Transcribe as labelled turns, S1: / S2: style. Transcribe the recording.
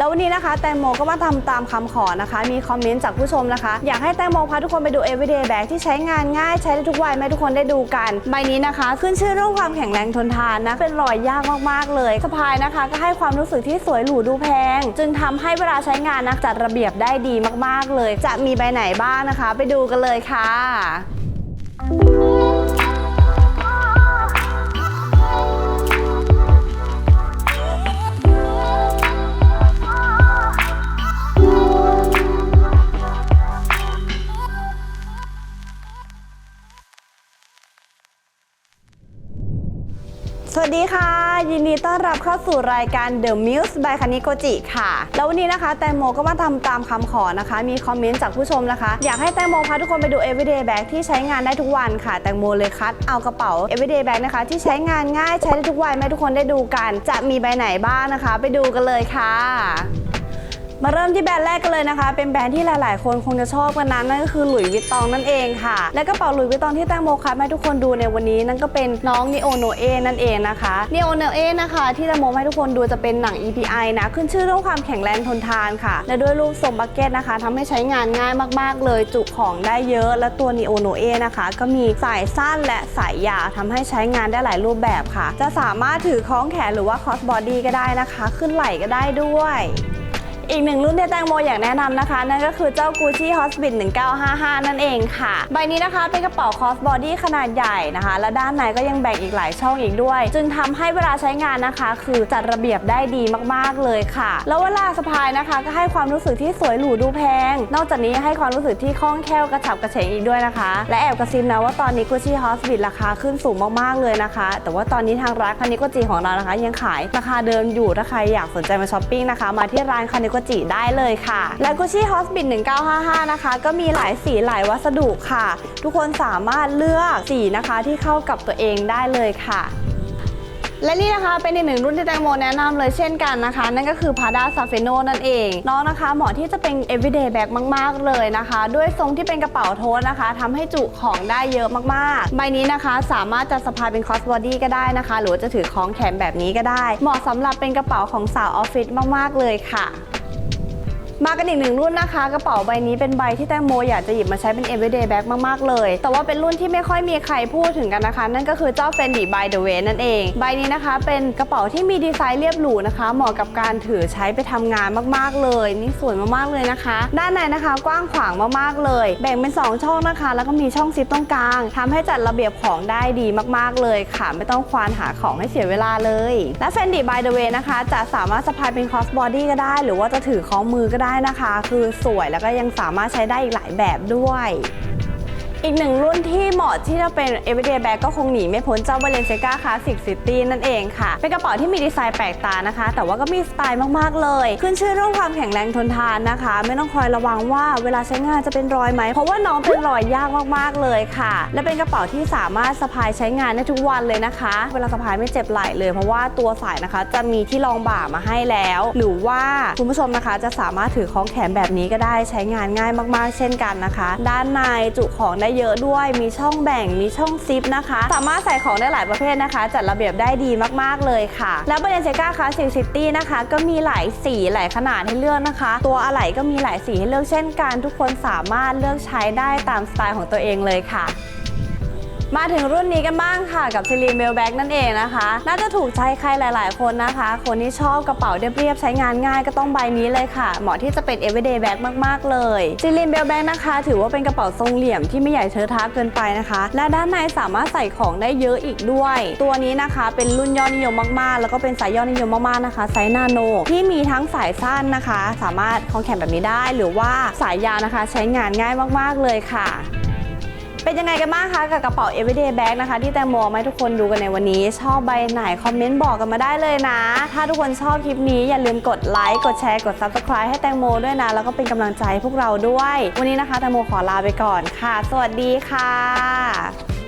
S1: แล้ววันนี้นะคะแตงโมก็มาทำตามคำขอนะคะ มีคอมเมนต์จากผู้ชมนะคะ อยากให้แตงโมพาทุกคนไปดู everyday bag ที่ใช้งานง่ายใช้ได้ทุกวัยให้ทุกคนได้ดูกัน ใบนี้นะคะ ขึ้นชื่อเรื่องความแข็งแรงทนทานนะ เป็นรอยยากมากๆเลยสะพายนะคะ ก็ให้ความรู้สึกที่สวยหรูดูแพง จึงทำให้เวลาใช้งานนะจัดระเบียบได้ดีมากๆเลย จะมีใบไหนบ้างนะคะ ไปดูกันเลยค่ะ สวัสดีค่ะ ยินดีต้อนรับเข้าสู่รายการ The Muse by คานิโกจิค่ะ แล้ววันนี้นะคะ แตงโมก็มาทำตามคำขอนะคะ มีคอมเมนต์จากผู้ชมนะคะ อยากให้แตงโมพาทุกคนไปดู everyday bag ที่ใช้งานได้ทุกวันค่ะ แตงโมเลยคัดเอากระเป๋า everyday bag นะคะ ที่ใช้งานง่ายใช้ได้ทุกวันให้ทุกคนได้ดูกัน จะมีใบไหนบ้างนะคะ ไปดูกันเลยค่ะ มาเริ่มที่แบรนด์แรกกันเลยนะคะ เป็นแบรนด์ที่หลาย ๆ คนคงจะชอบกันนั้นนั่นก็คือหลุยส์วิตตองนั่นเองค่ะ และกระเป๋าหลุยส์วิตตองที่แตงโมคัดให้ทุกคนดูในวันนี้นั่นก็เป็นน้องนีโอโนเอนั่นเองนะคะนีโอโนเอนะคะที่แตงโมให้ทุกคนดูจะเป็นหนัง EPI นะขึ้นชื่อเรื่องความแข็งแรงทนทานค่ะ และด้วยรูปทรงบักเก็ตนะคะทำให้ใช้งานง่ายมาก ๆ เลยจุของได้เยอะ และตัวนีโอโนเอนะคะก็มีสายสั้นและสายยาวทำให้ใช้งานได้หลายรูปแบบค่ะ จะสามารถถือคล้องแขนหรือว่าคอสบอดี้ก็ได้นะคะ ขึ้นไหล่ก็ได้ด้วย อีกหนึ่งรุ่นที่แตงโมอยากแนะนำนะคะ นั่นก็คือเจ้า Gucci Hospit 1955 นั่นเองค่ะ ใบนี้นะคะเป็นกระเป๋าคอสบอดี้ขนาดใหญ่นะคะ และด้านในก็ยังแบ่งอีกหลายช่องอีกด้วย จึงทำให้เวลาใช้งานนะคะ คือจัดระเบียบได้ดีมากๆเลยค่ะ แล้วเวลาสะพายนะคะ ก็ให้ความรู้สึกที่สวยหรูดูแพง นอกจากนี้ให้ความรู้สึกที่คล่องแคล่วกระฉับกระเฉงอีกด้วยนะคะ และแอบกระซิบนะว่าตอนนี้ Gucci Hospit ราคาขึ้นสูงมากๆเลยนะคะ แต่ว่าตอนนี้ทางร้านคานิโกจิของเรานะคะ ยังขายราคาเดิมอยู่ถ้าใครอยากสนใจมาช้อปปิ้งนะคะมาที่ร้านคานิโกจิได้เลยค่ะ และ Gucci Hospit 1955 นะคะ ก็มีหลายสีหลายวัสดุค่ะ ทุกคนสามารถเลือกสีนะคะที่เข้ากับตัวเองได้เลยค่ะและนี่นะคะเป็นอีกหนึ่งรุ่นที่แตงโมแนะนำเลยเช่นกันนะคะ นั่นก็คือ Prada s a f e n o นั่นเองน้องนะคะเหมาะที่จะเป็น everyday bag มาก ๆ เลยนะคะ ด้วยทรงที่เป็นกระเป๋าโทสนะคะทำให้จุของได้เยอะมากๆ ใบนี้นะคะสามารถจะสะพายเป็น cross body ก็ได้นะคะ หรือจะถือของแขนแบบนี้ก็ได้ เหมาะสำหรับเป็นกระเป๋าของสาวออฟฟิศมาก ๆ เลยค่ะ มากันอีกหนึ่งรุ่นนะคะ กระเป๋าใบนี้เป็นใบที่แตงโมอยากจะหยิบมาใช้เป็น everyday bag มากๆเลย แต่ว่าเป็นรุ่นที่ไม่ค่อยมีใครพูดถึงกันนะคะ นั่นก็คือเจ้า Fendi by the way นั่นเอง ใบนี้นะคะเป็นกระเป๋าที่มีดีไซน์เรียบหรูนะคะ เหมาะกับการถือใช้ไปทำงานมากๆเลย นี่สวยมากๆเลยนะคะ ด้านในนะคะกว้างขวางมากๆเลย แบ่งเป็น 2 ช่องนะคะ แล้วก็มีช่องซิปตรงกลางทำให้จัดระเบียบของได้ดีมากๆเลยค่ะ ไม่ต้องควานหาของให้เสียเวลาเลย และ Fendi by the way นะคะ จะสามารถสะพายเป็น cross body ก็ได้ หรือว่าจะถือคล้อมือก็ได้ได้นะคะ คือสวยแล้วก็ยังสามารถใช้ได้อีกหลายแบบด้วย อีกหนึ่งรุ่นที่เหมาะที่จะเป็น everyday bag ก็คงหนีไม่พ้นเจ้า Balenciaga Classic City นั่นเองค่ะ เป็นกระเป๋าที่มีดีไซน์แปลกตานะคะ แต่ว่าก็มีสไตล์มากๆเลย ขึ้นชื่อเรื่องความแข็งแรงทนทานนะคะ ไม่ต้องคอยระวังว่าเวลาใช้งานจะเป็นรอยไหม เพราะว่าน้องเป็นรอยยากมากๆเลยค่ะ และเป็นกระเป๋าที่สามารถสะพายใช้งานได้ทุกวันเลยนะคะ เวลาสะพายไม่เจ็บไหล่เลย เพราะว่าตัวสายนะคะ จะมีที่รองบ่ามาให้แล้ว หรือว่าคุณผู้ชมนะคะจะสามารถถือคล้องแขนแบบนี้ก็ได้ใช้งานง่ายมาก ๆ เช่นกันนะคะ ด้านในจุของได้เยอะด้วย มีช่องแบ่ง มีช่องซิปนะคะ สามารถใส่ของได้หลายประเภทนะคะ จัดระเบียบได้ดีมากๆเลยค่ะ แล้วบร a นเซกาคลาสสิกซิตี้นะคะ ก็มีหลายสีหลายขนาดให้เลือกนะคะ ตัวอะไหล่ก็มีหลายสีให้เลือกเช่นกัน ทุกคนสามารถเลือกใช้ได้ตามสไตล์ของตัวเองเลยค่ะ มาถึงรุ่นนี้กันบ้างค่ะกับซิลีเบลแบ็กนั่นเองนะคะ น่าจะถูกใจใครหลาย ๆ คนนะคะ คนที่ชอบกระเป๋าเรียบๆใช้งานง่ายก็ต้องใบนี้เลยค่ะ เหมาะที่จะเป็น everyday bag มาก ๆ เลยซิลีเบลแบ็กนะคะ ถือว่าเป็นกระเป๋าทรงเหลี่ยมที่ไม่ใหญ่เทอะทะเกินไปนะคะ และด้านในสามารถใส่ของได้เยอะอีกด้วย ตัวนี้นะคะเป็นรุ่นยอดนิยมมาก ๆ แล้วก็เป็นสายยอดนิยมมาก ๆ นะคะไซส์นาโนที่มีทั้งสายสั้นนะคะ สามารถคล้องแขนแบบนี้ได้ หรือว่าสายยาวนะคะ ใช้งานง่ายมาก ๆ เลยค่ะ เป็นยังไงกันบ้างคะกับกระเป๋า everyday bag นะคะ ที่แตงโมเอามาให้ทุกคนดูกันในวันนี้ ชอบใบไหน คอมเมนต์บอกกันมาได้เลยนะ ถ้าทุกคนชอบคลิปนี้อย่าลืมกดไลค์กดแชร์กด subscribe ให้แตงโมด้วยนะ แล้วก็เป็นกำลังใจให้พวกเราด้วย วันนี้นะคะแตงโมขอลาไปก่อนค่ะ สวัสดีค่ะ